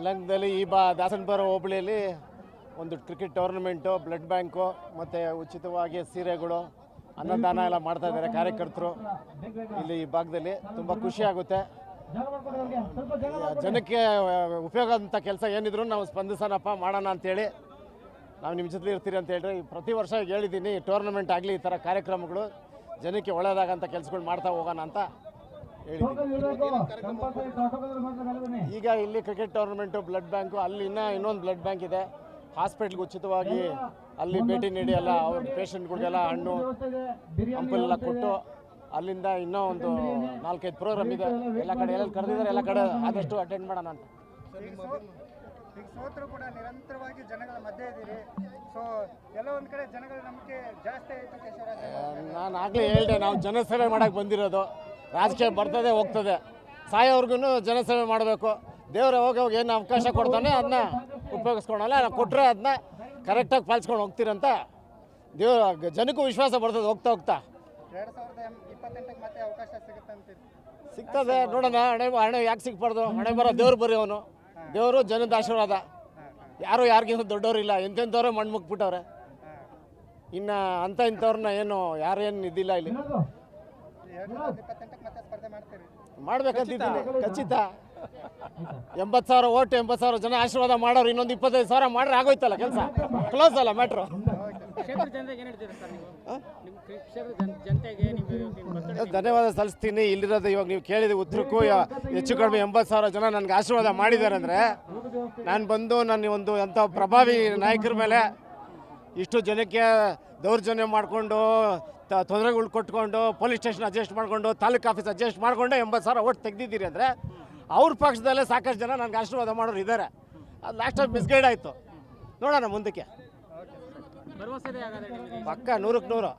ಯಲಹಂಕದಲ್ಲಿ ಈ ಬಾ ದಾಸನಪುರ ಹೋಬಳಿಯಲ್ಲಿ ಒಂದು ಕ್ರಿಕೆಟ್ ಟೂರ್ನಮೆಂಟು, ಬ್ಲಡ್ ಬ್ಯಾಂಕು ಮತ್ತು ಉಚಿತವಾಗಿ ಸೀರೆಗಳು, ಅನ್ನದಾನ ಎಲ್ಲ ಮಾಡ್ತಾ ಇದ್ದಾರೆ ಕಾರ್ಯಕರ್ತರು. ಇಲ್ಲಿ ಈ ಭಾಗದಲ್ಲಿ ತುಂಬ ಖುಷಿ ಆಗುತ್ತೆ. ಜನಕ್ಕೆ ಉಪಯೋಗ ಅಂತ ಕೆಲಸ ಏನಿದ್ರು ನಾವು ಸ್ಪಂದಿಸೋಣಪ್ಪ, ಮಾಡೋಣ ಅಂತೇಳಿ ನಾವು ನಿಮ್ಮ ಜೊತೆ ಇರ್ತೀರಿ ಅಂತ ಹೇಳಿ ಪ್ರತಿ ವರ್ಷ ಹೇಳಿದ್ದೀನಿ ಟೂರ್ನಮೆಂಟ್ ಆಗಲಿ ಈ ಥರ ಕಾರ್ಯಕ್ರಮಗಳು ಜನಕ್ಕೆ ಒಳ್ಳೆಯದಾಗಂಥ ಕೆಲಸಗಳು ಮಾಡ್ತಾ ಹೋಗೋಣ ಅಂತ. ಈಗ ಇಲ್ಲಿ ಕ್ರಿಕೆಟ್ ಟೂರ್ನಮೆಂಟ್ ಬ್ಲಡ್ ಬ್ಯಾಂಕು ಅಲ್ಲಿ ಇನ್ನೂ ಇನ್ನೊಂದು ಬ್ಲಡ್ ಬ್ಯಾಂಕ್ ಇದೆ. ಹಾಸ್ಪಿಟ್ಲ್ಗೆ ಉಚಿತವಾಗಿ ಅಲ್ಲಿ ಭೇಟಿ ನೀಡಿ ಎಲ್ಲ ಅವ್ರ ಪೇಷಂಟ್ಗಳಿಗೆಲ್ಲ ಹಣ್ಣು ಹಂಪಲೆಲ್ಲ ಕೊಟ್ಟು ಅಲ್ಲಿಂದ ಇನ್ನೂ ಒಂದು ನಾಲ್ಕೈದು ಪ್ರೋಗ್ರಾಮ್ ಇದೆ. ಎಲ್ಲ ಕಡೆ ಎಲ್ಲ ಕರೆದಿದ್ದಾರೆ ಎಲ್ಲ ಕಡೆ ಆದಷ್ಟು ಅಟೆಂಡ್ ಮಾಡೋಣ ಅಂತ. ಸೋತರು ಕೂಡ ನಿರಂತರವಾಗಿ ಜನಗಳ ಮಧ್ಯೆ ಇದ್ದೀರಿ. ಸೊ ಎಲ್ಲ ಒಂದ್ ಕಡೆ ಜನಗಳ ನಂಬಿಕೆ ಜಾಸ್ತಿ ಆಯ್ತು ಕೇಶವರಾಜ್ ನಾನು ಆಗಲೇ ಹೇಳಿದೆ ನಾವು ಜನಸೇವೆ ಮಾಡೋಕ್ಕೆ ಬಂದಿರೋದು. ರಾಜಕೀಯ ಬರ್ತದೆ ಹೋಗ್ತದೆ. ಸಾಯೋವ್ರಿಗೂ ಜನಸೇವೆ ಮಾಡಬೇಕು. ದೇವ್ರ ಹೋಗಿ ಹೋಗಿ ಏನು ಅವಕಾಶ ಕೊಡ್ತಾನೆ ಅದನ್ನ ಉಪಯೋಗಿಸ್ಕೊಳಲ್ಲ ಕೊಟ್ಟರೆ ಅದನ್ನ ಕರೆಕ್ಟಾಗಿ ಪಾಲಿಸ್ಕೊಂಡು ಹೋಗ್ತೀರಂತ ದೇವ್ರ ಜನಕ್ಕೂ ವಿಶ್ವಾಸ ಬರ್ತದೆ ಹೋಗ್ತಾ ಹೋಗ್ತಾ. ಸಿಗ್ತದೆ ನೋಡೋಣ ಹಣೆ ಹಣೆ ಯಾಕೆ ಸಿಗ್ಬಾರ್ದು? ಹಣೆ ಬರೋ ದೇವ್ರು ಬರೀ ಅವನು. ದೇವರು ಜನದ ಆಶೀರ್ವಾದ. ಯಾರು ಯಾರಿಗಿಂತ ದೊಡ್ಡವರಿಲ್ಲ ಎಂತೆಂಥವ್ರೆ ಮಣ್ಣು ಮುಗ್ಬಿಟ್ಟವ್ರೆ. ಇನ್ನು ಅಂಥ ಇಂಥವ್ರನ್ನ ಏನು ಯಾರೇನು ಇದಿಲ್ಲ ಇಲ್ಲಿ. ಮಾಡ್ಬೇಕಂತಿದ್ದೀನಿ ಖಚಿತ. ಎಂಬತ್ತು ಸಾವಿರ ಓಟ್ ಎಂಬತ್ತು ಸಾವಿರ ಜನ ಆಶೀರ್ವಾದ ಮಾಡೋರು ಇನ್ನೊಂದು ಇಪ್ಪತ್ತೈದು ಸಾವಿರ ಮಾಡ್ರೆ ಆಗೋಯ್ತಲ್ಲ ಕೆಲಸ? ಕ್ಲೋಸ್ ಅಲ್ಲ ಮ್ಯಾಟ್ರು ಕ್ಷೇತ್ರ ಜನತೆಗೆ ಏನು ಹೇಳ್ತೀರಾ ಸರ್ ನೀವು? ನಿಮ್ಮ ಕ್ಷೇತ್ರ ಜನತೆಗೆ ನೀವು ನಿಮ್ಮ ಧನ್ಯವಾದ ಸಲ್ಲಿಸ್ತೀನಿ. ಇಲ್ಲಿರೋದು ಇವಾಗ ನೀವು ಕೇಳಿದ ಉತ್ತರಕ್ಕೂ ಹೆಚ್ಚು ಕಡಿಮೆ ಎಂಬತ್ತು ಸಾವಿರ ಜನ ನನಗೆ ಆಶೀರ್ವಾದ ಮಾಡಿದ್ದಾರೆ ಅಂದರೆ ನಾನು ಬಂದು ನನ್ನ ಒಂದು ಎಂಥ ಪ್ರಭಾವಿ ನಾಯಕರ ಮೇಲೆ ಇಷ್ಟು ಜನಕ್ಕೆ ದೌರ್ಜನ್ಯ ಮಾಡಿಕೊಂಡು ತೊಂದರೆಗಳು ಕೊಟ್ಕೊಂಡು ಪೊಲೀಸ್ ಸ್ಟೇಷನ್ ಅಡ್ಜಸ್ಟ್ ಮಾಡಿಕೊಂಡು ತಾಲೂಕು ಆಫೀಸ್ ಅಡ್ಜಸ್ಟ್ ಮಾಡಿಕೊಂಡು ಎಂಬತ್ತು ಸಾವಿರ ಓಟ್ ತೆಗ್ದಿದ್ದೀರಿ ಅಂದರೆ ಅವ್ರ ಪಕ್ಷದಲ್ಲೇ ಸಾಕಷ್ಟು ಜನ ನನಗೆ ಆಶೀರ್ವಾದ ಮಾಡೋರು ಇದ್ದಾರೆ. ಅದು ಲಾಸ್ಟ್ ಟೈಮ್ ಮಿಸ್ಗೈಡ್ ಆಯಿತು. ನೋಡೋಣ ಮುಂದಕ್ಕೆ. ಪಕ್ಕ ನೂರಕ್ಕೆ ನೂರು.